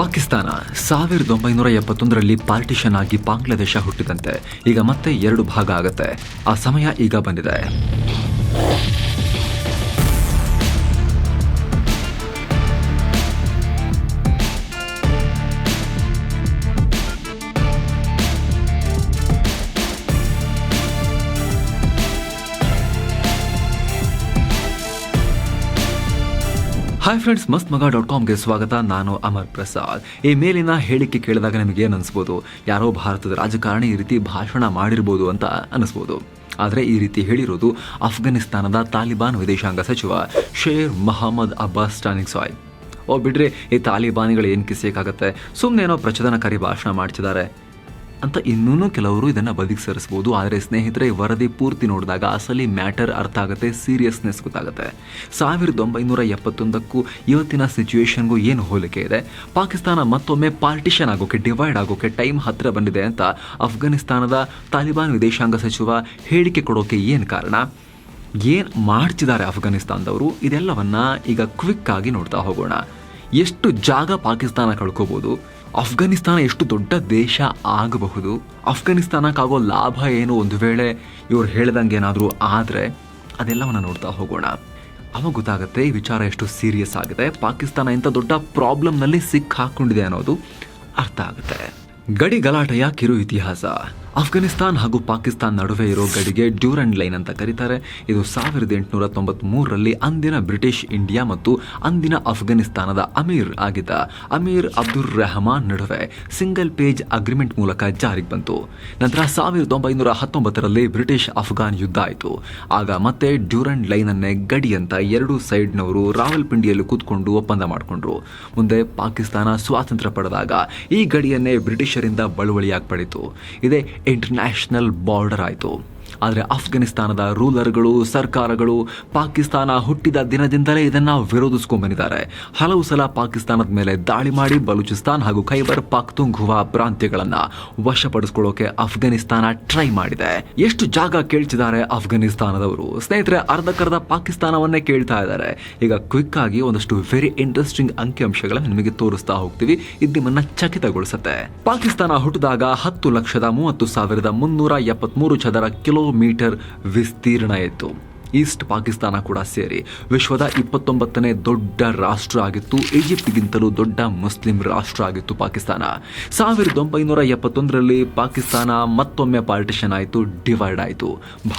ಪಾಕಿಸ್ತಾನ ಸಾವಿರದ ಒಂಬೈನೂರ ಎಪ್ಪತ್ತೊಂದರಲ್ಲಿ ಪಾರ್ಟಿಷನ್ ಆಗಿ ಬಾಂಗ್ಲಾದೇಶ ಹುಟ್ಟಿದಂತೆ. ಈಗ ಮತ್ತೆ ಎರಡು ಭಾಗ ಆಗತ್ತೆ. ಆ ಸಮಯ ಈಗ ಬಂದಿದೆ. ಹಾಯ್ ಫ್ರೆಂಡ್ಸ್ ಮಸ್ತ್ ಮಗ ಡಾಟ್ ಕಾಮ್ಗೆ ಸ್ವಾಗತ. ನಾನು ಅಮರ್ ಪ್ರಸಾದ್. ಈ ಮೇಲಿನ ಹೇಳಿಕೆ ಕೇಳಿದಾಗ ನಿಮಗೆ ಏನು ಅನಿಸ್ಬೋದು ಯಾರೋ ಭಾರತದ ರಾಜಕಾರಣಿ ಈ ರೀತಿ ಭಾಷಣ ಮಾಡಿರ್ಬೋದು ಅಂತ ಅನಿಸ್ಬೋದು. ಆದರೆ ಈ ರೀತಿ ಹೇಳಿರೋದು ಅಫ್ಘಾನಿಸ್ತಾನದ ತಾಲಿಬಾನ್ ವಿದೇಶಾಂಗ ಸಚಿವ ಶೇರ್ ಮೊಹಮ್ಮದ್ ಅಬ್ಬಾಸ್ ಟಾನಿಕ್ ಸಾಯ್. ಓ ಬಿಡ್ರಿ, ಈ ತಾಲಿಬಾನಿಗಳು ಏನು ಕಿಸಿಯಕ್ಕಾಗತ್ತೆ ಸುಮ್ಮನೆ ಏನೋ ಪ್ರಚೋದನಕಾರಿ ಭಾಷಣ ಮಾಡ್ತಿದ್ದಾರೆ. ಅಂತ ಇನ್ನೂ ಕೆಲವರು ಇದನ್ನು ಬದಿಗೆ ಸರಿಸ್ಬೋದು ಆದರೆ ಸ್ನೇಹಿತರೆ ವರದಿ ಪೂರ್ತಿ ನೋಡಿದಾಗ ಅಸಲಿ ಮ್ಯಾಟರ್ ಅರ್ಥ ಆಗುತ್ತೆ, ಸೀರಿಯಸ್ನೆಸ್ ಗೊತ್ತಾಗುತ್ತೆ. ಸಾವಿರದ ಒಂಬೈನೂರ ಎಪ್ಪತ್ತೊಂದಕ್ಕೂ ಇವತ್ತಿನ ಸಿಚುವೇಶನ್ಗೂ ಏನು ಹೋಲಿಕೆ ಇದೆ? ಪಾಕಿಸ್ತಾನ ಮತ್ತೊಮ್ಮೆ ಪಾರ್ಟಿಷನ್ ಆಗೋಕೆ, ಡಿವೈಡ್ ಆಗೋಕೆ ಟೈಮ್ ಹತ್ತಿರ ಬಂದಿದೆ ಅಂತ ಅಫ್ಘಾನಿಸ್ತಾನದ ತಾಲಿಬಾನ್ ವಿದೇಶಾಂಗ ಸಚಿವ ಹೇಳಿಕೆ ಕೊಡೋಕೆ ಏನು ಕಾರಣ? ಏನು ಮಾಡ್ತಿದ್ದಾರೆ ಅಫ್ಘಾನಿಸ್ತಾನದವರು? ಇದೆಲ್ಲವನ್ನು ಈಗ ಕ್ವಿಕ್ಕಾಗಿ ನೋಡ್ತಾ ಹೋಗೋಣ. ಎಷ್ಟು ಜಾಗ ಪಾಕಿಸ್ತಾನ ಕಳ್ಕೋಬಹುದು ಅಫ್ಘಾನಿಸ್ತಾನ ಎಷ್ಟು ದೊಡ್ಡ ದೇಶ ಆಗಬಹುದು? ಅಫ್ಘಾನಿಸ್ತಾನಕ್ಕಾಗೋ ಲಾಭ ಏನು? ಒಂದು ವೇಳೆ ಇವ್ರು ಹೇಳ್ದಂಗೆ ಏನಾದರೂ ಆದರೆ ಅದೆಲ್ಲವನ್ನು ನೋಡ್ತಾ ಹೋಗೋಣ. ಅವಾಗ ಗೊತ್ತಾಗುತ್ತೆ ಈ ವಿಚಾರ ಎಷ್ಟು ಸೀರಿಯಸ್ ಆಗಿದೆ. ಪಾಕಿಸ್ತಾನ ಇಂಥ ದೊಡ್ಡ ಪ್ರಾಬ್ಲಮ್ನಲ್ಲಿ ಸಿಕ್ಕಾಕೊಂಡಿದೆ ಅನ್ನೋದು ಅರ್ಥ ಆಗುತ್ತೆ. ಗಡಿ ಗಲಾಟೆಯ ಕಿರು ಇತಿಹಾಸ ಅಫ್ಘಾನಿಸ್ತಾನ್ ಹಾಗೂ ಪಾಕಿಸ್ತಾನ್ ನಡುವೆ ಇರೋ ಗಡಿಗೆ ಡ್ಯೂರಂಡ್ ಲೈನ್ ಅಂತ ಕರೀತಾರೆ. ಇದು ಸಾವಿರದ ಎಂಟುನೂರ ತೊಂಬತ್ತ್ ಮೂರರಲ್ಲಿ ಅಂದಿನ ಬ್ರಿಟಿಷ್ ಇಂಡಿಯಾ ಮತ್ತು ಅಂದಿನ ಅಫ್ಘಾನಿಸ್ತಾನದ ಅಮೀರ್ ಆಗಿದ್ದ ಅಮೀರ್ ಅಬ್ದುರ್ ರೆಹಮಾನ್ ನಡುವೆ ಸಿಂಗಲ್ ಪೇಜ್ ಅಗ್ರಿಮೆಂಟ್ ಮೂಲಕ ಜಾರಿಗೆ ಬಂತು. ನಂತರ ಸಾವಿರದ ಒಂಬೈನೂರ ಹತ್ತೊಂಬತ್ತರಲ್ಲಿ ಬ್ರಿಟಿಷ್ ಅಫ್ಘಾನ್ ಯುದ್ಧ ಆಯಿತು. ಆಗ ಮತ್ತೆ ಡ್ಯೂರಂಡ್ ಲೈನ್ ಅನ್ನೇ ಗಡಿ ಅಂತ ಎರಡು ಸೈಡ್ನವರು ರಾವಲ್ಪಿಂಡಿಯಲ್ಲಿ ಕೂತ್ಕೊಂಡು ಒಪ್ಪಂದ ಮಾಡಿಕೊಂಡ್ರು. ಮುಂದೆ ಪಾಕಿಸ್ತಾನ ಸ್ವಾತಂತ್ರ್ಯ ಪಡೆದಾಗ ಈ ಗಡಿಯನ್ನೇ ಬ್ರಿಟಿಷರಿಂದ ಬಳುವಳಿಯಾಗಿ ಪಡೆಯಿತು. ಇದೇ ಇಂಟರ್ನ್ಯಾಷನಲ್ ಬಾರ್ಡರ್ ಆಯಿತು. ಆದರೆ ಅಫ್ಘಾನಿಸ್ತಾನದ ರೂಲರ್ಗಳು, ಸರ್ಕಾರಗಳು ಪಾಕಿಸ್ತಾನ ಹುಟ್ಟಿದ ದಿನದಿಂದಲೇ ಇದನ್ನ ವಿರೋಧಿಸ್ಕೊಂಡು ಬಂದಿದ್ದಾರೆ ಹಲವು ಸಲ ಪಾಕಿಸ್ತಾನದ ಮೇಲೆ ದಾಳಿ ಮಾಡಿ ಬಲೂಚಿಸ್ತಾನ್ ಹಾಗೂ ಖೈಬರ್ ಪಾಕ್ತುಂಗುವಾ ಪ್ರಾಂತ್ಯಗಳನ್ನು ವಶಪಡಿಸ್ಕೊಳ್ಳೋಕೆ ಅಫ್ಘಾನಿಸ್ತಾನ ಟ್ರೈ ಮಾಡಿದೆ. ಎಷ್ಟು ಜಾಗ ಕೇಳ್ತಿದ್ದಾರೆ ಅಫ್ಘಾನಿಸ್ತಾನದವರು ಸ್ನೇಹಿತರೆ ಅರ್ಧಕ್ಕರ್ಧ ಪಾಕಿಸ್ತಾನವನ್ನೇ ಕೇಳ್ತಾ ಇದ್ದಾರೆ. ಈಗ ಕ್ವಿಕ್ ಆಗಿ ಒಂದಷ್ಟು ವೆರಿ ಇಂಟ್ರೆಸ್ಟಿಂಗ್ ಅಂಕಿಅಂಶಗಳನ್ನು ನಿಮಗೆ ತೋರಿಸ್ತಾ ಹೋಗ್ತೀವಿ. ಇದು ನಿಮ್ಮನ್ನ ಚಕಿತಗೊಳಿಸುತ್ತೆ. ಪಾಕಿಸ್ತಾನ ಹುಟ್ಟಿದಾಗ ಹತ್ತು ಲಕ್ಷದ ಮೂವತ್ತು ಸಾವಿರದ ಮುನ್ನೂರ ಎಪ್ಪತ್ಮೂರು ಚದರ ಕಿಲೋಮೀಟರ್ ವಿಸ್ತೀರ್ಣ ಇತ್ತು. ಈಸ್ಟ್ ಪಾಕಿಸ್ತಾನ ಕೂಡ ಸೇರಿ ವಿಶ್ವದ ಇಪ್ಪತ್ತೊಂಬತ್ತನೇ ದೊಡ್ಡ ರಾಷ್ಟ್ರ ಆಗಿತ್ತು. ಈಜಿಪ್ಟ್ಗಿಂತಲೂ ದೊಡ್ಡ ಮುಸ್ಲಿಂ ರಾಷ್ಟ್ರ ಆಗಿತ್ತು ಪಾಕಿಸ್ತಾನ. ಸಾವಿರದ ಒಂಬೈನೂರ ಎಪ್ಪತ್ತೊಂದರಲ್ಲಿ ಪಾಕಿಸ್ತಾನ ಮತ್ತೊಮ್ಮೆ ಪಾರ್ಟಿಷನ್ ಆಯಿತು, ಡಿವೈಡ್ ಆಯಿತು.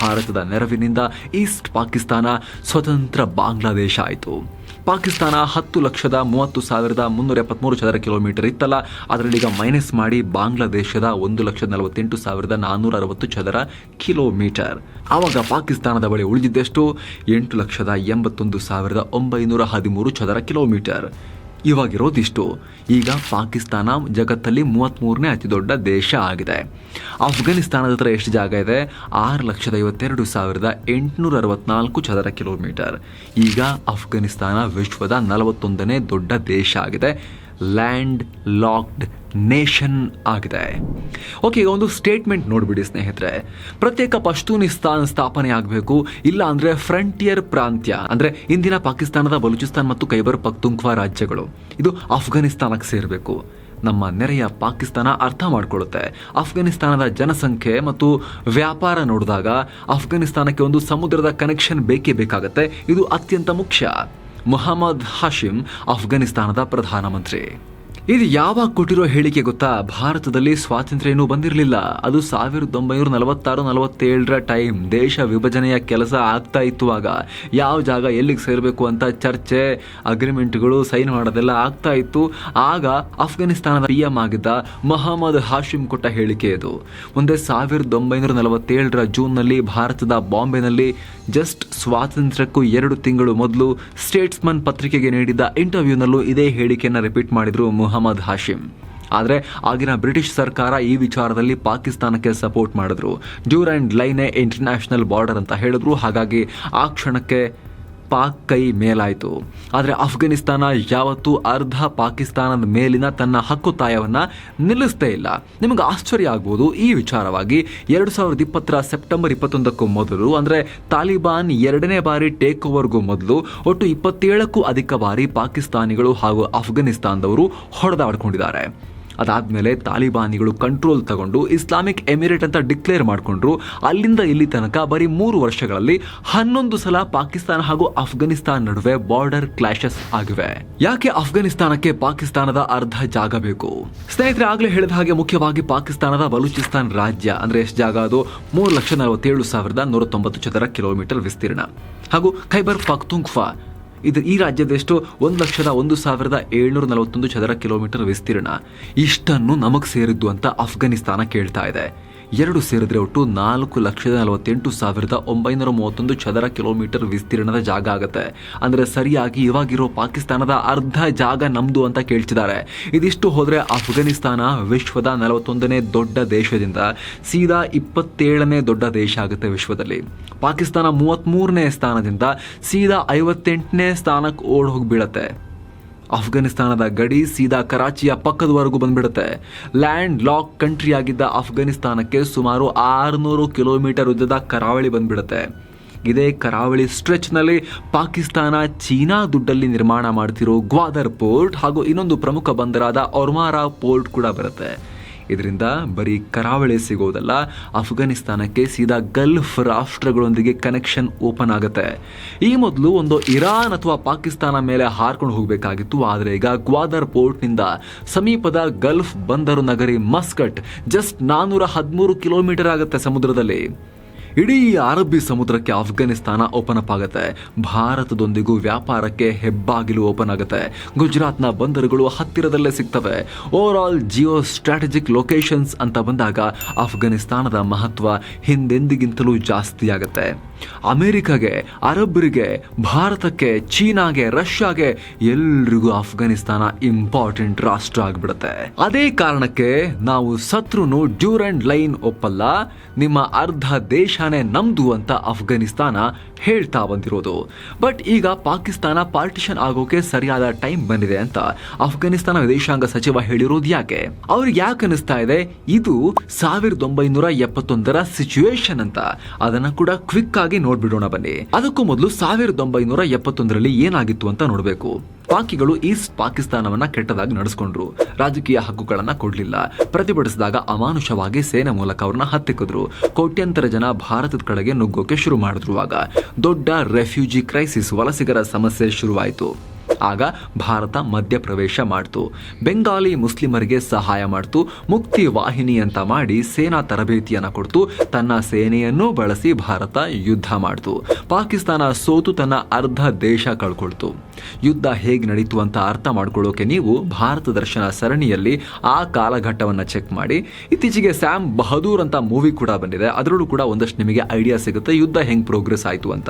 ಭಾರತದ ನೆರವಿನಿಂದ ಈಸ್ಟ್ ಪಾಕಿಸ್ತಾನ ಸ್ವತಂತ್ರ ಬಾಂಗ್ಲಾದೇಶ ಆಯಿತು. ಪಾಕಿಸ್ತಾನ ಹತ್ತು ಲಕ್ಷದ ಮೂವತ್ತು ಸಾವಿರದ ಮುನ್ನೂರ ಎಪ್ಪತ್ಮೂರು ಚದರ ಕಿಲೋಮೀಟರ್ ಇತ್ತಲ್ಲ. ಅದರಲ್ಲಿ ಈಗ ಮೈನಸ್ ಮಾಡಿ ಬಾಂಗ್ಲಾದೇಶದ ಒಂದು ಲಕ್ಷದ ನಲವತ್ತೆಂಟು ಸಾವಿರದ ನಾನ್ನೂರ ಅರವತ್ತು ಚದರ ಕಿಲೋಮೀಟರ್. ಆವಾಗ ಪಾಕಿಸ್ತಾನದ ಬಳಿ ಉಳಿದಿದ್ದೆಷ್ಟು? ಎಂಟು ಲಕ್ಷದ ಎಂಬತ್ತೊಂದು ಸಾವಿರದ ಒಂಬೈನೂರ ಹದಿಮೂರು ಚದರ ಕಿಲೋಮೀಟರ್. ಇವಾಗಿರೋದಿಷ್ಟು ಈಗ ಪಾಕಿಸ್ತಾನ ಜಗತ್ತಲ್ಲಿ ಮೂವತ್ತ್ಮೂರನೇ ಅತಿ ದೊಡ್ಡ ದೇಶ ಆಗಿದೆ. ಅಫ್ಘಾನಿಸ್ತಾನದ ಹತ್ರ ಎಷ್ಟು ಜಾಗ ಇದೆ? ಆರು ಲಕ್ಷದ ಐವತ್ತೆರಡು ಸಾವಿರದ ಎಂಟುನೂರ ಅರವತ್ನಾಲ್ಕು ಚದರ ಕಿಲೋಮೀಟರ್. ಈಗ ಅಫ್ಘಾನಿಸ್ತಾನ ವಿಶ್ವದ ನಲವತ್ತೊಂದನೇ ದೊಡ್ಡ ದೇಶ ಆಗಿದೆ. ಲ್ಯಾಂಡ್ ಲಾಕ್ಡ್ ನೇಷನ್ ಆಗಿದೆ. ಓಕೆ ಈಗ ಒಂದು ಸ್ಟೇಟ್ಮೆಂಟ್ ನೋಡಿಬಿಡಿ ಸ್ನೇಹಿತರೆ. ಪ್ರತ್ಯೇಕ ಪಶ್ತೂನಿಸ್ತಾನ್ ಸ್ಥಾಪನೆ ಆಗಬೇಕು, ಇಲ್ಲ ಅಂದರೆ ಫ್ರಂಟಿಯರ್ ಪ್ರಾಂತ್ಯ, ಅಂದರೆ ಇಂದಿನ ಪಾಕಿಸ್ತಾನದ ಬಲೂಚಿಸ್ತಾನ್ ಮತ್ತು ಖೈಬರ್ ಪಖ್ತುಂಖ್ವಾ ರಾಜ್ಯಗಳು. ಇದು ಅಫ್ಘಾನಿಸ್ತಾನಕ್ಕೆ ಸೇರಬೇಕು. ನಮ್ಮ ನೆರೆಯ ಪಾಕಿಸ್ತಾನ ಅರ್ಥ ಮಾಡಿಕೊಳ್ಳುತ್ತೆ. ಅಫ್ಘಾನಿಸ್ತಾನದ ಜನಸಂಖ್ಯೆ ಮತ್ತು ವ್ಯಾಪಾರ ನೋಡಿದಾಗ ಅಫ್ಘಾನಿಸ್ತಾನಕ್ಕೆ ಒಂದು ಸಮುದ್ರದ ಕನೆಕ್ಷನ್ ಬೇಕೇ ಬೇಕಾಗುತ್ತೆ. ಇದು ಅತ್ಯಂತ ಮುಖ್ಯ. ಮೊಹಮ್ಮದ್ ಹಾಶಿಮ್ ಅಫ್ಘಾನಿಸ್ತಾನದ ಪ್ರಧಾನಮಂತ್ರಿ. ಇದು ಯಾವಾಗ ಕೊಟ್ಟಿರೋ ಹೇಳಿಕೆ ಗೊತ್ತಾ? ಭಾರತದಲ್ಲಿ ಸ್ವಾತಂತ್ರ್ಯ ಏನೂ ಬಂದಿರಲಿಲ್ಲ. ಅದು ಸಾವಿರದ ಒಂಬೈನೂರ ನಲವತ್ತಾರು ನಲವತ್ತೇಳರ ಟೈಮ್. ದೇಶ ವಿಭಜನೆಯ ಕೆಲಸ ಆಗ್ತಾ ಇತ್ತು ಆಗ. ಯಾವ ಜಾಗ ಎಲ್ಲಿಗೆ ಸೇರಬೇಕು ಅಂತ ಚರ್ಚೆ, ಅಗ್ರಿಮೆಂಟ್ಗಳು, ಸೈನ್ ಮಾಡೋದೆಲ್ಲ ಆಗ್ತಾ ಇತ್ತು. ಆಗ ಅಫ್ಘಾನಿಸ್ತಾನದ ಪಿ ಎಂ ಆಗಿದ್ದ ಮೊಹಮ್ಮದ್ ಹಾಶಿಮ್ ಕೊಟ್ಟ ಹೇಳಿಕೆ ಇದು. ಮುಂದೆ ಸಾವಿರದ ಒಂಬೈನೂರ ನಲವತ್ತೇಳರ ಜೂನ್ನಲ್ಲಿ ಭಾರತದ ಬಾಂಬೆನಲ್ಲಿ ಜಸ್ಟ್ ಸ್ವಾತಂತ್ರ್ಯಕ್ಕೂ ಎರಡು ತಿಂಗಳು ಮೊದಲು ಸ್ಟೇಟ್ಸ್ಮನ್ ಪತ್ರಿಕೆಗೆ ನೀಡಿದ್ದ ಇಂಟರ್ವ್ಯೂನಲ್ಲೂ ಇದೇ ಹೇಳಿಕೆಯನ್ನು ರಿಪೀಟ್ ಮಾಡಿದ್ರು ಮುಹಮ್ಮದ್ ಹಾಶಿಮ್. ಆದರೆ ಆಗಿನ ಬ್ರಿಟಿಷ್ ಸರ್ಕಾರ ಈ ವಿಚಾರದಲ್ಲಿ ಪಾಕಿಸ್ತಾನಕ್ಕೆ ಸಪೋರ್ಟ್ ಮಾಡಿದ್ರು. ಡ್ಯೂರ್ ಆ್ಯಂಡ್ ಲೈನೇ ಇಂಟರ್ನ್ಯಾಷನಲ್ ಬಾರ್ಡರ್ ಅಂತ ಹೇಳಿದ್ರು. ಹಾಗಾಗಿ ಆ ಕ್ಷಣಕ್ಕೆ ಪಾಕ್ ಕೈ ಮೇಲಾಯಿತು. ಆದರೆ ಅಫ್ಘಾನಿಸ್ತಾನ ಯಾವತ್ತೂ ಅರ್ಧ ಪಾಕಿಸ್ತಾನದ ಮೇಲಿನ ತನ್ನ ಹಕ್ಕುತಾಯವನ್ನು ನಿಲ್ಲಿಸ್ತೇ ಇಲ್ಲ. ನಿಮಗೆ ಆಶ್ಚರ್ಯ ಆಗ್ಬೋದು ಈ ವಿಚಾರವಾಗಿ. ಎರಡು ಸಾವಿರದ ಇಪ್ಪತ್ತರ ಸೆಪ್ಟೆಂಬರ್ ಇಪ್ಪತ್ತೊಂದಕ್ಕೂ ಮೊದಲು, ಅಂದರೆ ತಾಲಿಬಾನ್ ಎರಡನೇ ಬಾರಿ ಟೇಕ್ ಓವರ್ಗೂ ಮೊದಲು, ಒಟ್ಟು ಇಪ್ಪತ್ತೇಳಕ್ಕೂ ಅಧಿಕ ಬಾರಿ ಪಾಕಿಸ್ತಾನಿಗಳು ಹಾಗೂ ಅಫ್ಘಾನಿಸ್ತಾನದವರು ಹೊಡೆದಾಡ್ಕೊಂಡಿದ್ದಾರೆ. ಅದಾದ್ಮೇಲೆ ತಾಲಿಬಾನಿಗಳು ಕಂಟ್ರೋಲ್ ತಗೊಂಡು ಇಸ್ಲಾಮಿಕ್ ಎಮಿರೇಟ್ ಅಂತ ಡಿಕ್ಲೇರ್ ಮಾಡಿಕೊಂಡ್ರು. ಅಲ್ಲಿಂದ ಇಲ್ಲಿ ತನಕ ಬರೀ ಮೂರು ವರ್ಷಗಳಲ್ಲಿ ಹನ್ನೊಂದು ಸಲ ಪಾಕಿಸ್ತಾನ ಹಾಗೂ ಅಫ್ಘಾನಿಸ್ತಾನ ನಡುವೆ ಬಾರ್ಡರ್ ಕ್ಲಾಶಸ್ ಆಗಿವೆ. ಯಾಕೆ ಅಫ್ಘಾನಿಸ್ತಾನಕ್ಕೆ ಪಾಕಿಸ್ತಾನದ ಅರ್ಧ ಜಾಗ ಬೇಕು? ಸ್ನೇಹಿತರೆ, ಆಗಲೇ ಹೇಳಿದ ಹಾಗೆ ಮುಖ್ಯವಾಗಿ ಪಾಕಿಸ್ತಾನದ ಬಲೂಚಿಸ್ತಾನ್ ರಾಜ್ಯ, ಅಂದ್ರೆ ಎಷ್ಟು ಜಾಗ ಅದು? ಮೂರು ಲಕ್ಷ ನಲವತ್ತೇಳು ಸಾವಿರದ ನೂರ ತೊಂಬತ್ತು ಚದರ ಕಿಲೋಮೀಟರ್ ವಿಸ್ತೀರ್ಣ. ಹಾಗೂ ಖೈಬರ್ ಪಖ್ತೂಂಖ್ವಾ ಇದು ಈ ರಾಜ್ಯದಷ್ಟು ಒಂದು ಲಕ್ಷದ ಒಂದು ಸಾವಿರದ ಏಳ್ನೂರ ನಲವತ್ತೊಂದು ಚದರ ಕಿಲೋಮೀಟರ್ ವಿಸ್ತೀರ್ಣ. ಇಷ್ಟನ್ನು ನಮಗೆ ಸೇರಿದ್ದು ಅಂತ ಅಫ್ಘಾನಿಸ್ತಾನ ಕೇಳ್ತಾ ಇದೆ. ಎರಡು ಸೇರಿದ್ರೆ ಒಟ್ಟು ನಾಲ್ಕು ಲಕ್ಷದ ನಲವತ್ತೆಂಟು ಸಾವಿರದ ಒಂಬೈನೂರ ಮೂವತ್ತೊಂದು ಚದರ ಕಿಲೋಮೀಟರ್ ವಿಸ್ತೀರ್ಣದ ಜಾಗ ಆಗುತ್ತೆ. ಅಂದರೆ ಸರಿಯಾಗಿ ಇವಾಗಿರೋ ಪಾಕಿಸ್ತಾನದ ಅರ್ಧ ಜಾಗ ನಮ್ದು ಅಂತ ಕೇಳ್ತಿದ್ದಾರೆ. ಇದಿಷ್ಟು ಹೋದರೆ ಅಫ್ಘಾನಿಸ್ತಾನ ವಿಶ್ವದ ನಲವತ್ತೊಂದನೇ ದೊಡ್ಡ ದೇಶದಿಂದ ಸೀದಾ ಇಪ್ಪತ್ತೇಳನೇ ದೊಡ್ಡ ದೇಶ ಆಗುತ್ತೆ ವಿಶ್ವದಲ್ಲಿ. ಪಾಕಿಸ್ತಾನ ಮೂವತ್ತ್ಮೂರನೇ ಸ್ಥಾನದಿಂದ ಸೀದಾ ಐವತ್ತೆಂಟನೇ ಸ್ಥಾನಕ್ಕೆ ಓಡ್ ಹೋಗಿ ಬೀಳತ್ತೆ ಅಫ್ಘಾನಿಸ್ತಾನದ ಗಡಿ ಸೀದಾ ಕರಾಚಿಯ ಪಕ್ಕದವರೆಗೂ ಬಂದ್ಬಿಡುತ್ತೆ. ಲ್ಯಾಂಡ್ ಲಾಕ್ ಕಂಟ್ರಿ ಆಗಿದ್ದ ಅಫ್ಘಾನಿಸ್ತಾನಕ್ಕೆ ಸುಮಾರು ಆರುನೂರು ಕಿಲೋಮೀಟರ್ ಉದ್ದದ ಕರಾವಳಿ ಬಂದ್ಬಿಡುತ್ತೆ. ಇದೇ ಕರಾವಳಿ ಸ್ಟ್ರೆಚ್ನಲ್ಲಿ ಪಾಕಿಸ್ತಾನ ಚೀನಾ ದುಡ್ಡಲ್ಲಿ ನಿರ್ಮಾಣ ಮಾಡ್ತಿರೋ ಗ್ವಾದರ್ ಪೋರ್ಟ್ ಹಾಗೂ ಇನ್ನೊಂದು ಪ್ರಮುಖ ಬಂದರಾದ ಒರ್ಮಾರಾ ಪೋರ್ಟ್ ಕೂಡ ಬರುತ್ತೆ. ಇದರಿಂದ ಬರೀ ಕರಾವಳಿ ಸಿಗೋದಲ್ಲ ಅಫ್ಘಾನಿಸ್ತಾನಕ್ಕೆ ಸೀದಾ ಗಲ್ಫ್ ರಾಷ್ಟ್ರಗಳೊಂದಿಗೆ ಕನೆಕ್ಷನ್ ಓಪನ್ ಆಗುತ್ತೆ. ಈ ಮೊದಲು ಒಂದು ಇರಾನ್ ಅಥವಾ ಪಾಕಿಸ್ತಾನ ಮೇಲೆ ಹಾರ್ಕೊಂಡು ಹೋಗಬೇಕಾಗಿತ್ತು, ಆದರೆ ಈಗ ಗ್ವಾದರ್ ಪೋರ್ಟ್ನಿಂದ ಸಮೀಪದ ಗಲ್ಫ್ ಬಂದರು ನಗರಿ ಮಸ್ಕಟ್ ಜಸ್ಟ್ ನಾನ್ನೂರ ಹದಿಮೂರು ಕಿಲೋಮೀಟರ್ ಆಗುತ್ತೆ ಸಮುದ್ರದಲ್ಲಿ. ಇಡೀ ಅರಬ್ಬಿ ಸಮುದ್ರಕ್ಕೆ ಅಫ್ಘಾನಿಸ್ತಾನ ಓಪನ್ ಅಪ್ ಆಗುತ್ತೆ. ಭಾರತದೊಂದಿಗೂ ವ್ಯಾಪಾರಕ್ಕೆ ಹೆಬ್ಬಾಗಿಲು ಓಪನ್ ಆಗುತ್ತೆ. ಗುಜರಾತ್ನ ಬಂದರುಗಳು ಹತ್ತಿರದಲ್ಲೇ ಸಿಗ್ತವೆ. Overall Jio strategic locations ಅಂತ ಬಂದಾಗ ಅಫ್ಘಾನಿಸ್ತಾನದ ಮಹತ್ವ ಹಿಂದೆಂದಿಗಿಂತಲೂ ಜಾಸ್ತಿ ಆಗುತ್ತೆ ಅಮೆರಿಕಾಗೆ, ಅರಬ್ರಿಗೆ, ಭಾರತಕ್ಕೆ, ಚೀನಾಗೆ, ರಷ್ಯಾಗೆ ಎಲ್ರಿಗೂ ಅಫ್ಘಾನಿಸ್ತಾನ ಇಂಪಾರ್ಟೆಂಟ್ ರಾಷ್ಟ್ರ ಆಗ್ಬಿಡುತ್ತೆ. ಅದೇ ಕಾರಣಕ್ಕೆ ನಾವು ಸತ್ರುನು ಡ್ಯೂರೆಂಡ್ ಲೈನ್ ಒಪ್ಪಲ್ಲ, ನಿಮ್ಮ ಅರ್ಧ ದೇಶನೇ ನಮ್ದು ಅಂತ ಅಫ್ಘಾನಿಸ್ತಾನ ಹೇಳ್ತಾ ಬಂದಿರೋದು. ಬಟ್ ಈಗ ಪಾಕಿಸ್ತಾನ ಪಾರ್ಟಿಷನ್ ಆಗೋಕೆ ಸರಿಯಾದ ಟೈಮ್ ಬಂದಿದೆ ಅಂತ ಅಫ್ಘಾನಿಸ್ತಾನ ವಿದೇಶಾಂಗ ಸಚಿವ ಹೇಳಿರೋದು ಯಾಕೆ? ಅವ್ರಿಗೆ ಯಾಕೆ ಅನಿಸ್ತಾ ಇದೆ? ಇದು ಸಾವಿರದ ಒಂಬೈನೂರ ಎಪ್ಪತ್ತೊಂದರ ಸಿಚುವೇಶನ್ ಅಂತ. ಅದನ್ನ ಕೂಡ ಕ್ವಿಕ್ ಆಗಿ ನೋಡ್ಬಿಡೋಣ ಬನ್ನಿ. ಅದಕ್ಕೂ ಮೊದಲು ಸಾವಿರದ ಒಂಬೈನೂರ ಎಪ್ಪತ್ತೊಂದರಲ್ಲಿ ಏನಾಗಿತ್ತು ಅಂತ ನೋಡಬೇಕು. ಪಾಕಿಗಳು ಈಸ್ಟ್ ಪಾಕಿಸ್ತಾನವನ್ನ ಕೆಟ್ಟದಾಗಿ ನಡೆಸಿಕೊಂಡ್ರು. ರಾಜಕೀಯ ಹಕ್ಕುಗಳನ್ನ ಕೊಡ್ಲಿಲ್ಲ. ಪ್ರತಿಭಟಿಸಿದಾಗ ಅಮಾನುಷವಾಗಿ ಸೇನೆ ಮೂಲಕ ಅವ್ರನ್ನ ಹತ್ತಿಕ್ಕಿದ್ರು ಕೋಟ್ಯಂತರ ಜನ ಭಾರತದ ಕಡೆಗೆ ನುಗ್ಗೋಕೆ ಶುರು ಮಾಡಿದ್ರುವಾಗ ದೊಡ್ಡ ರೆಫ್ಯೂಜಿ ಕ್ರೈಸಿಸ್ ವಲಸಿಗರ ಸಮಸ್ಯೆ ಶುರುವಾಯಿತು. ಆಗ ಭಾರತ ಮಧ್ಯಪ್ರವೇಶ ಮಾಡ್ತು. ಬೆಂಗಾಲಿ ಮುಸ್ಲಿಮರಿಗೆ ಸಹಾಯ ಮಾಡ್ತು. ಮುಕ್ತಿ ವಾಹಿನಿ ಅಂತ ಮಾಡಿ ಸೇನಾ ತರಬೇತಿಯನ್ನು ಕೊಡ್ತು. ತನ್ನ ಸೇನೆಯನ್ನು ಬಳಸಿ ಭಾರತ ಯುದ್ಧ ಮಾಡ್ತು. ಪಾಕಿಸ್ತಾನ ಸೋತು ತನ್ನ ಅರ್ಧ ದೇಶ ಕಳ್ಕೊಳ್ತು. ಯುದ್ಧ ಹೇಗೆ ನಡೀತು ಅಂತ ಅರ್ಥ ಮಾಡ್ಕೊಳ್ಳೋಕೆ ನೀವು ಭಾರತ ದರ್ಶನ ಸರಣಿಯಲ್ಲಿ ಆ ಕಾಲಘಟ್ಟವನ್ನು ಚೆಕ್ ಮಾಡಿ. ಇತ್ತೀಚೆಗೆ ಸ್ಯಾಮ್ ಬಹದೂರ್ ಅಂತ ಮೂವಿ ಕೂಡ ಬಂದಿದೆ. ಅದರಲ್ಲೂ ಕೂಡ ಒಂದಷ್ಟು ನಿಮಗೆ ಐಡಿಯಾ ಸಿಗುತ್ತೆ. ಯುದ್ಧ ಹೆಂಗ್ ಪ್ರೋಗ್ರೆಸ್ ಆಯಿತು ಅಂತ.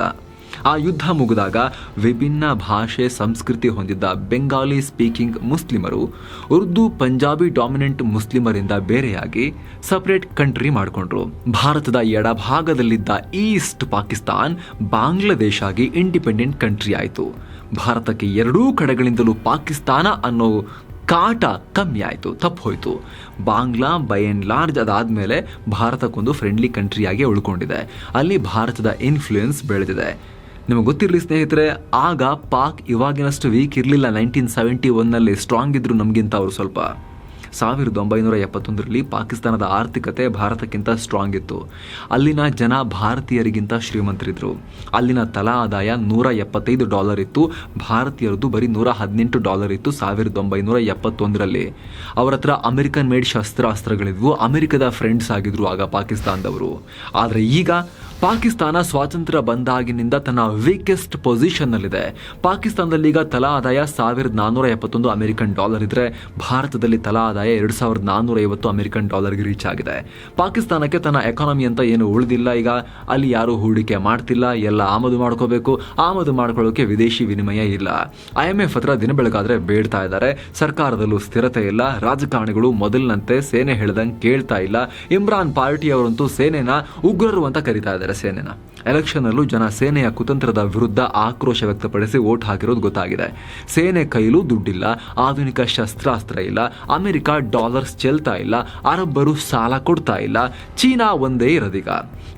ಆ ಯುದ್ಧ ಮುಗಿದಾಗ ವಿಭಿನ್ನ ಭಾಷೆ ಸಂಸ್ಕೃತಿ ಹೊಂದಿದ್ದ ಬೆಂಗಾಲಿ ಸ್ಪೀಕಿಂಗ್ ಮುಸ್ಲಿಮರು ಉರ್ದು ಪಂಜಾಬಿ ಡಾಮಿನೆಂಟ್ ಮುಸ್ಲಿಮರಿಂದ ಬೇರೆಯಾಗಿ ಸಪರೇಟ್ ಕಂಟ್ರಿ ಮಾಡಿಕೊಂಡ್ರು. ಭಾರತದ ಎಡಭಾಗದಲ್ಲಿದ್ದ ಈಸ್ಟ್ ಪಾಕಿಸ್ತಾನ್ ಬಾಂಗ್ಲಾದೇಶ ಆಗಿ ಇಂಡಿಪೆಂಡೆಂಟ್ ಕಂಟ್ರಿ ಆಯಿತು. ಭಾರತಕ್ಕೆ ಎರಡೂ ಕಡೆಗಳಿಂದಲೂ ಪಾಕಿಸ್ತಾನ ಅನ್ನೋ ಕಾಟ ಕಮ್ಮಿ ಆಯಿತು, ತಪ್ಪು ಹೋಯಿತು. ಬಾಂಗ್ಲಾ ಬೈ ಆ್ಯಂಡ್ ಲಾರ್ಜ್ ಅದಾದಮೇಲೆ ಭಾರತಕ್ಕೊಂದು ಫ್ರೆಂಡ್ಲಿ ಕಂಟ್ರಿಯಾಗಿ ಉಳ್ಕೊಂಡಿದೆ. ಅಲ್ಲಿ ಭಾರತದ ಇನ್ಫ್ಲೂಯೆನ್ಸ್ ಬೆಳೆದಿದೆ. ನಿಮಗೆ ಗೊತ್ತಿರಲಿ ಸ್ನೇಹಿತರೆ, ಆಗ ಪಾಕ್ ಇವಾಗಿನಷ್ಟು ವೀಕ್ ಇರಲಿಲ್ಲ. ನೈನ್ಟೀನ್ ಸೆವೆಂಟಿ ಒನ್ನಲ್ಲಿ ಸ್ಟ್ರಾಂಗ್ ಇದ್ದರು ನಮಗಿಂತ ಅವರು ಸ್ವಲ್ಪ. ಸಾವಿರದ ಒಂಬೈನೂರ ಎಪ್ಪತ್ತೊಂದರಲ್ಲಿ ಪಾಕಿಸ್ತಾನದ ಆರ್ಥಿಕತೆ ಭಾರತಕ್ಕಿಂತ ಸ್ಟ್ರಾಂಗ್ ಇತ್ತು. ಅಲ್ಲಿನ ಜನ ಭಾರತೀಯರಿಗಿಂತ ಶ್ರೀಮಂತರಿದ್ದರು ಅಲ್ಲಿನ ತಲಾ ಆದಾಯ ನೂರ ಎಪ್ಪತ್ತೈದು ಡಾಲರ್ ಇತ್ತು. ಭಾರತೀಯರದ್ದು ಬರೀ ನೂರ ಹದಿನೆಂಟು ಡಾಲರ್ ಇತ್ತು ಸಾವಿರದ ಒಂಬೈನೂರ ಎಪ್ಪತ್ತೊಂದರಲ್ಲಿ. ಅವರ ಹತ್ರ ಅಮೆರಿಕನ್ ಮೇಡ್ ಶಸ್ತ್ರಾಸ್ತ್ರಗಳಿದ್ವು. ಅಮೆರಿಕದ ಫ್ರೆಂಡ್ಸ್ ಆಗಿದ್ರು ಆಗ ಪಾಕಿಸ್ತಾನದವರು. ಆದರೆ ಈಗ ಪಾಕಿಸ್ತಾನ ಸ್ವಾತಂತ್ರ್ಯ ಬಂದಾಗಿನಿಂದ ತನ್ನ ವೀಕೆಸ್ಟ್ ಪೊಸಿಷನ್ನಲ್ಲಿದೆ ಪಾಕಿಸ್ತಾನದಲ್ಲಿ ಈಗ ತಲಾ ಆದಾಯ ಸಾವಿರದ ನಾನ್ನೂರ ಎಪ್ಪತ್ತೊಂದು ಅಮೆರಿಕನ್ ಡಾಲರ್ ಇದ್ರೆ ಭಾರತದಲ್ಲಿ ತಲಾ ಆದಾಯ ಎರಡು ಸಾವಿರದ ನಾನ್ನೂರ ಐವತ್ತು ಅಮೆರಿಕನ್ ಡಾಲರ್ಗೆ ರೀಚ್ ಆಗಿದೆ. ಪಾಕಿಸ್ತಾನಕ್ಕೆ ತನ್ನ ಎಕಾನಮಿ ಅಂತ ಏನು ಉಳಿದಿಲ್ಲ. ಈಗ ಅಲ್ಲಿ ಯಾರು ಹೂಡಿಕೆ ಮಾಡ್ತಿಲ್ಲ. ಎಲ್ಲ ಆಮದು ಮಾಡ್ಕೋಬೇಕು. ಆಮದು ಮಾಡ್ಕೊಳ್ಳೋಕೆ ವಿದೇಶಿ ವಿನಿಮಯ ಇಲ್ಲ. ಐ ಎಂ ಎಫ್ ಹತ್ರ ದಿನ ಬೆಳಗಾದ್ರೆ ಬೇಡ್ತಾ ಇದ್ದಾರೆ. ಸರ್ಕಾರದಲ್ಲೂ ಸ್ಥಿರತೆ ಇಲ್ಲ. ರಾಜಕಾರಣಿಗಳು ಮೊದಲಿನಂತೆ ಸೇನೆ ಹೇಳ್ದಂಗೆ ಕೇಳ್ತಾ ಇಲ್ಲ. ಇಮ್ರಾನ್ ಪಾರ್ಟಿಯವರಂತೂ ಸೇನೆನ ಉಗ್ರರು ಅಂತ ಕರೀತಾ ಇದ್ದಾರೆ. ಮಾಡಿದ್ದಾರೆ ಸೇನೆನ. ಎಲೆಕ್ಷನ್ ಅಲ್ಲೂ ಜನ ಸೇನೆಯ ಕುತಂತ್ರದ ವಿರುದ್ಧ ಆಕ್ರೋಶ ವ್ಯಕ್ತಪಡಿಸಿ ವೋಟ್ ಹಾಕಿರೋದು ಗೊತ್ತಾಗಿದೆ. ಸೇನೆ ಕೈಲೂ ದುಡ್ಡಿಲ್ಲ, ಆಧುನಿಕ ಶಸ್ತ್ರಾಸ್ತ್ರ ಇಲ್ಲ, ಅಮೆರಿಕ ಡಾಲರ್ಸ್ ಚೆಲ್ತಾ ಇಲ್ಲ, ಅರಬ್ಬರು ಸಾಲ ಕೊಡ್ತಾ ಇಲ್ಲ, ಚೀನಾ ಒಂದೇ ಇರೋದೀಗ.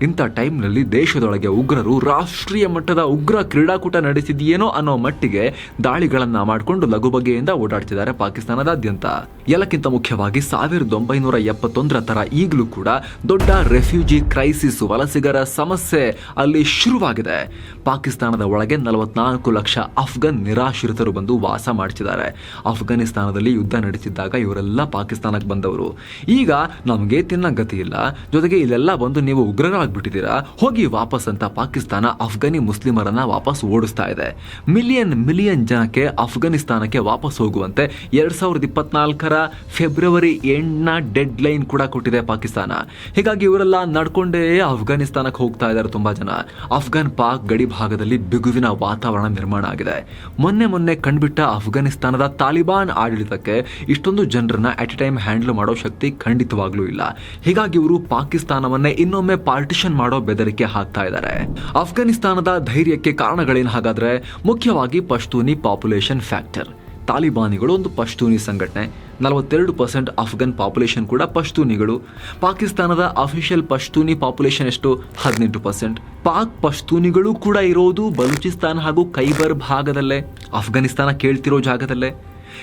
ಇಂಥ ಟೈಮ್ನಲ್ಲಿ ದೇಶದೊಳಗೆ ಉಗ್ರರು ರಾಷ್ಟ್ರೀಯ ಮಟ್ಟದ ಉಗ್ರ ಕ್ರೀಡಾಕೂಟ ನಡೆಸಿದೆಯೇನೋ ಅನ್ನೋ ಮಟ್ಟಿಗೆ ದಾಳಿಗಳನ್ನು ಮಾಡಿಕೊಂಡು ಲಘು ಬಗೆಯಿಂದ ಓಡಾಡ್ತಿದ್ದಾರೆ ಪಾಕಿಸ್ತಾನದಾದ್ಯಂತ. ಎಲ್ಲಕ್ಕಿಂತ ಮುಖ್ಯವಾಗಿ ಸಾವಿರದ ಒಂಬೈನೂರ ಎಪ್ಪತ್ತೊಂದರ ತರ ಈಗಲೂ ಕೂಡ ದೊಡ್ಡ ರೆಫ್ಯೂಜಿ ಕ್ರೈಸಿಸ್ ವಲಸಿಗರ ಸಮಸ್ಯೆ ಅಲ್ಲಿ ಶುರುವಾಗಿದೆ. ಪಾಕಿಸ್ತಾನದ ಒಳಗೆ ನಲವತ್ನಾಲ್ಕು ಲಕ್ಷ ಅಫ್ಘಾನ್ ನಿರಾಶ್ರಿತರು ಬಂದು ವಾಸ ಮಾಡ್ತಿದ್ದಾರೆ. ಅಫ್ಘಾನಿಸ್ತಾನದಲ್ಲಿ ಯುದ್ಧ ನಡೆಸಿದ್ದಾಗ ಇವರೆಲ್ಲ ಪಾಕಿಸ್ತಾನಕ್ಕೆ ಬಂದವರು. ಈಗ ನಮಗೆ ತಿನ್ನ ಗತಿ ಇಲ್ಲ. ಜೊತೆಗೆ ಇಲ್ಲೆಲ್ಲ ಬಂದು ನೀವು ಉಗ್ರರಾಗ್ಬಿಟ್ಟಿದ್ದೀರಾ ಹೋಗಿ ವಾಪಸ್ ಅಂತ ಪಾಕಿಸ್ತಾನ, ಅಫ್ಘಾನಿ ಮುಸ್ಲಿಮರನ್ನ ವಾಪಸ್ ಓಡಿಸ್ತಾ ಇದೆ. ಮಿಲಿಯನ್ ಮಿಲಿಯನ್ ಜನಕ್ಕೆ ಅಫ್ಘಾನಿಸ್ತಾನಕ್ಕೆ ವಾಪಸ್ ಹೋಗುವಂತೆ ಎರಡ್ ಸಾವಿರದ ಇಪ್ಪತ್ನಾಲ್ಕರ ಫೆಬ್ರವರಿ ಎಂಟ್ನ ಡೆಡ್ ಲೈನ್ ಕೂಡ ಕೊಟ್ಟಿದೆ ಪಾಕಿಸ್ತಾನ. ಹೀಗಾಗಿ ಇವರೆಲ್ಲ ನಡ್ಕೊಂಡೇ ಅಫ್ಘಾನಿಸ್ತಾನಕ್ಕೆ ಹೋಗ್ತಾ ಇದ್ದಾರೆ ತುಂಬಾ ಜನ. ಅಫ್ಘಾನ್ ಪಾಕ್ ಗಡಿ ಭಾಗದಲ್ಲಿ ಬಿಗುವಿನ ವಾತಾವರಣ ನಿರ್ಮಾಣ ಆಗಿದೆ. ಮೊನ್ನೆ ಮೊನ್ನೆ ಕಂಡುಬಿಟ್ಟ ಅಫ್ಘಾನಿಸ್ತಾನದ ತಾಲಿಬಾನ್ ಆಡಳಿತಕ್ಕೆ ಇಷ್ಟೊಂದು ಜನರನ್ನ ಅಟ್ ಎ ಟೈಮ್ ಹ್ಯಾಂಡಲ್ ಮಾಡೋ ಶಕ್ತಿ ಖಂಡಿತವಾಗ್ಲೂ ಇಲ್ಲ. ಹೀಗಾಗಿ ಇವರು ಪಾಕಿಸ್ತಾನವನ್ನೇ ಇನ್ನೊಮ್ಮೆ ಪಾರ್ಟಿಷನ್ ಮಾಡೋ ಬೆದರಿಕೆ ಹಾಕ್ತಾ ಇದ್ದಾರೆ. ಅಫ್ಘಾನಿಸ್ತಾನದ ಧೈರ್ಯಕ್ಕೆ ಕಾರಣಗಳೇನು ಹಾಗಾದ್ರೆ, ಮುಖ್ಯವಾಗಿ ಪಶ್ತೂನಿ ಪಾಪ್ಯುಲೇಷನ್ ಫ್ಯಾಕ್ಟರ್. ತಾಲಿಬಾನಿಗಳು ಒಂದು ಪಶ್ತೂನಿ ಸಂಘಟನೆ, ನಲವತ್ತೆರಡು ಪರ್ಸೆಂಟ್ ಅಫ್ಘನ್ ಪಾಪ್ಯುಲೇಷನ್ ಕೂಡ ಪಶ್ತೂನಿಗಳು. ಪಾಕಿಸ್ತಾನದ ಅಫಿಷಿಯಲ್ ಪಶ್ತೂನಿ ಪಾಪ್ಯುಲೇಷನ್ ಎಷ್ಟು? ಹದಿನೆಂಟು ಪರ್ಸೆಂಟ್. ಪಾಕ್ ಪಶ್ತೂನಿಗಳು ಕೂಡ ಇರೋದು ಬಲೂಚಿಸ್ತಾನ್ ಹಾಗೂ ಖೈಬರ್ ಭಾಗದಲ್ಲೇ. ಅಫ್ಘಾನಿಸ್ತಾನ ಕೇಳ್ತಿರೋ ಜಾಗದಲ್ಲೇ.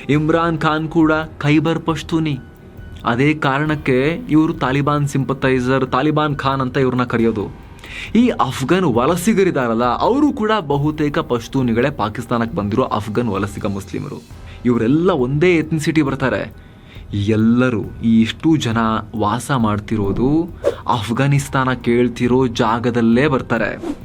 ಇಮ್ರಾನ್ ಖಾನ್ ಕೂಡ ಖೈಬರ್ ಪಶ್ತೂನಿ. ಅದೇ ಕಾರಣಕ್ಕೆ ಇವರು ತಾಲಿಬಾನ್ ಸಿಂಪತೈಸರ್ ತಾಲಿಬಾನ್ ಖಾನ್ ಅಂತ ಇವ್ರನ್ನ ಕರೆಯೋದು. ಈ ಅಫ್ಘಾನ್ ವಲಸಿಗರಿದಾರಲ್ಲ, ಅವರು ಕೂಡ ಬಹುತೇಕ ಪಶ್ತೂನಿಗಳೇ ಪಾಕಿಸ್ತಾನಕ್ಕೆ ಬಂದಿರೋ ಅಫ್ಘಾನ್ ವಲಸಿಗ ಮುಸ್ಲಿಮರು. ಇವರೆಲ್ಲ ಒಂದೇ ಎಥ್ನಿಸಿಟಿ ಬರ್ತಾರೆ. ಎಲ್ಲರೂ ಈ ಇಷ್ಟು ಜನ ವಾಸ ಮಾಡ್ತಿರೋದು ಅಫ್ಘಾನಿಸ್ತಾನ ಕೇಳ್ತಿರೋ ಜಾಗದಲ್ಲೇ ಬರ್ತಾರೆ.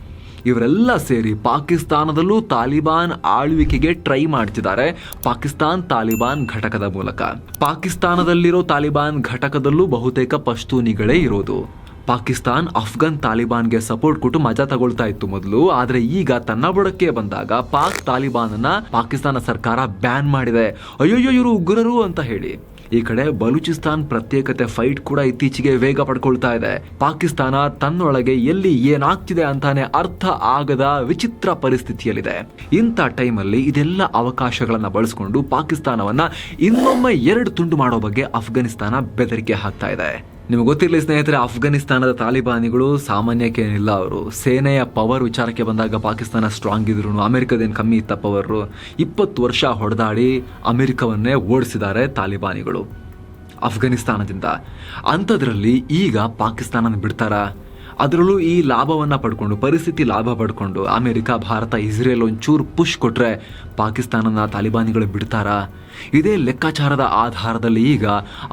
ಇವರೆಲ್ಲ ಸೇರಿ ಪಾಕಿಸ್ತಾನದಲ್ಲೂ ತಾಲಿಬಾನ್ ಆಳ್ವಿಕೆಗೆ ಟ್ರೈ ಮಾಡ್ತಿದ್ದಾರೆ. ಪಾಕಿಸ್ತಾನ್ ತಾಲಿಬಾನ್ ಘಟಕದ ಮೂಲಕ. ಪಾಕಿಸ್ತಾನದಲ್ಲಿರೋ ತಾಲಿಬಾನ್ ಘಟಕದಲ್ಲೂ ಬಹುತೇಕ ಪಶ್ತೂನಿಗಳೇ ಇರೋದು. ಪಾಕಿಸ್ತಾನ್ ಅಫ್ಘಾನ್ ತಾಲಿಬಾನ್ಗೆ ಸಪೋರ್ಟ್ ಕೊಟ್ಟು ಮಜಾ ತಗೊಳ್ತಾ ಇತ್ತು ಮೊದಲು. ಆದರೆ ಈಗ ತನ್ನ ಬುಡಕ್ಕೆ ಬಂದಾಗ ಪಾಕ್ ತಾಲಿಬಾನ್ ಪಾಕಿಸ್ತಾನ ಸರ್ಕಾರ ಬ್ಯಾನ್ ಮಾಡಿದೆ. ಅಯ್ಯೋಯ್ಯೋ ಇವರು ಉಗ್ರರು ಅಂತ ಹೇಳಿ. ಈ ಕಡೆ ಬಲೂಚಿಸ್ತಾನ್ ಪ್ರತ್ಯೇಕತೆ ಫೈಟ್ ಕೂಡ ಇತ್ತೀಚೆಗೆ ವೇಗ ಪಡ್ಕೊಳ್ತಾ ಇದೆ. ಪಾಕಿಸ್ತಾನ ತನ್ನೊಳಗೆ ಎಲ್ಲಿ ಏನಾಗ್ತಿದೆ ಅಂತಾನೆ ಅರ್ಥ ಆಗದ ವಿಚಿತ್ರ ಪರಿಸ್ಥಿತಿಯಲ್ಲಿದೆ. ಇಂಥ ಟೈಮಲ್ಲಿ ಇದೆಲ್ಲ ಅವಕಾಶಗಳನ್ನ ಬಳಸಿಕೊಂಡು ಪಾಕಿಸ್ತಾನವನ್ನ ಇನ್ನೊಮ್ಮೆ ಎರಡು ತುಂಡು ಮಾಡೋ ಬಗ್ಗೆ ಅಫ್ಘಾನಿಸ್ತಾನ ಬೆದರಿಕೆ ಹಾಕ್ತಾ ಇದೆ. ನಿಮ್ಗೆ ಗೊತ್ತಿರಲಿ ಸ್ನೇಹಿತರೆ, ಅಫ್ಘಾನಿಸ್ತಾನದ ತಾಲಿಬಾನಿಗಳು ಸಾಮಾನ್ಯಕ್ಕೇನಿಲ್ಲ ಅವರು. ಸೇನೆಯ ಪವರ್ ವಿಚಾರಕ್ಕೆ ಬಂದಾಗ ಪಾಕಿಸ್ತಾನ ಸ್ಟ್ರಾಂಗ್ ಇದ್ರು ಅಮೆರಿಕದೇನು ಕಮ್ಮಿ ಇತ್ತ ಪವರ್? ಇಪ್ಪತ್ತು ವರ್ಷ ಹೊಡೆದಾಡಿ ಅಮೆರಿಕವನ್ನೇ ಓಡಿಸಿದ್ದಾರೆ ತಾಲಿಬಾನಿಗಳು ಅಫ್ಘಾನಿಸ್ತಾನದಿಂದ. ಅಂಥದ್ರಲ್ಲಿ ಈಗ ಪಾಕಿಸ್ತಾನನ ಬಿಡ್ತಾರ? ಅದರಲ್ಲೂ ಈ ಲಾಭವನ್ನು ಪಡ್ಕೊಂಡು, ಪರಿಸ್ಥಿತಿ ಲಾಭ ಪಡ್ಕೊಂಡು, ಅಮೆರಿಕ, ಭಾರತ, ಇಸ್ರೇಲ್ ಒಂಚೂರು ಪುಷ್ ಕೊಟ್ಟರೆ ಪಾಕಿಸ್ತಾನನ ತಾಲಿಬಾನಿಗಳು ಬಿಡ್ತಾರಾ? ಇದೇ ಲೆಕ್ಕಾಚಾರದ ಆಧಾರದಲ್ಲಿ ಈಗ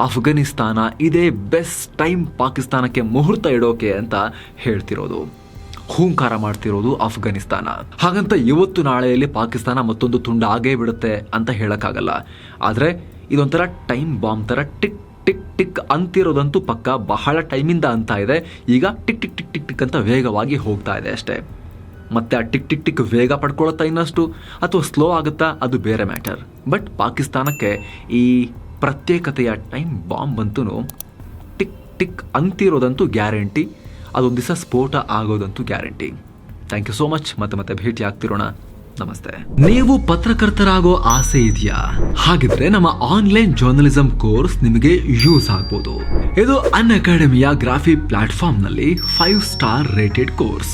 ಅಫ್ಘಾನಿಸ್ತಾನ ಇದೇ ಬೆಸ್ಟ್ ಟೈಮ್ ಪಾಕಿಸ್ತಾನಕ್ಕೆ ಮುಹೂರ್ತ ಇಡೋಕೆ ಅಂತ ಹೇಳ್ತಿರೋದು. ಹೂಂಕಾರ ಮಾಡ್ತಿರೋದು ಅಫ್ಘಾನಿಸ್ತಾನ ಹಾಗಂತ ಇವತ್ತು ನಾಳೆಯಲ್ಲಿ ಪಾಕಿಸ್ತಾನ ಮತ್ತೊಂದು ತುಂಡ ಆಗೇ ಬಿಡುತ್ತೆ ಅಂತ ಹೇಳೋಕ್ಕಾಗಲ್ಲ. ಆದರೆ ಇದೊಂಥರ ಟೈಮ್ ಬಾಂಬ್ ಥರ ಟಿಕ್ ಟಿಕ್ ಟಿಕ್ ಅಂತಿರೋದಂತೂ ಪಕ್ಕ ಬಹಳ ಟೈಮಿಂದ ಅಂತ ಇದೆ. ಈಗ tick tick tick tick tick ಅಂತ ವೇಗವಾಗಿ ಹೋಗ್ತಾ ಇದೆ ಅಷ್ಟೇ. ಮತ್ತೆ ಆ ಟಿಕ್ ಟಿಕ್ ಟಿಕ್ ವೇಗ ಪಡ್ಕೊಳ್ಳುತ್ತಾ ಇನ್ನಷ್ಟು? ಅಥವಾ ಸ್ಲೋ ಆಗುತ್ತಾ? ಅದು ಬೇರೆ ಮ್ಯಾಟರ್ ಬಟ್ ಪಾಕಿಸ್ತಾನಕ್ಕೆ ಈ ಪ್ರತ್ಯೇಕತೆಯ ಟೈಮ್ ಬಾಂಬ್ ಅಂತೂ ಟಿಕ್ ಟಿಕ್ ಅಂತಿರೋದಂತೂ ಗ್ಯಾರಂಟಿ ಅದೊಂದು ದಿವಸ ಸ್ಫೋಟ ಆಗೋದಂತೂ guarantee thank you so much ಮತ್ತೆ ಮತ್ತೆ ಭೇಟಿ ಆಗ್ತಿರೋಣ. ನಮಸ್ತೆ. ನೀವು ಪತ್ರಕರ್ತರಾಗೋ ಆಸೆ ಇದೆಯಾ? ಹಾಗಿದ್ರೆ ನಮ್ಮ ಆನ್ಲೈನ್ ಜರ್ನಲಿಸಂ ಕೋರ್ಸ್ ನಿಮಗೆ ಯೂಸ್ ಆಗ್ಬೋದು. ಇದು ಅನ್ ಅಕಾಡೆಮಿಯ ಗ್ರಾಫಿ ಪ್ಲಾಟ್ಫಾರ್ಮ್ನಲ್ಲಿ ಫೈವ್ ಸ್ಟಾರ್ ರೇಟೆಡ್ ಕೋರ್ಸ್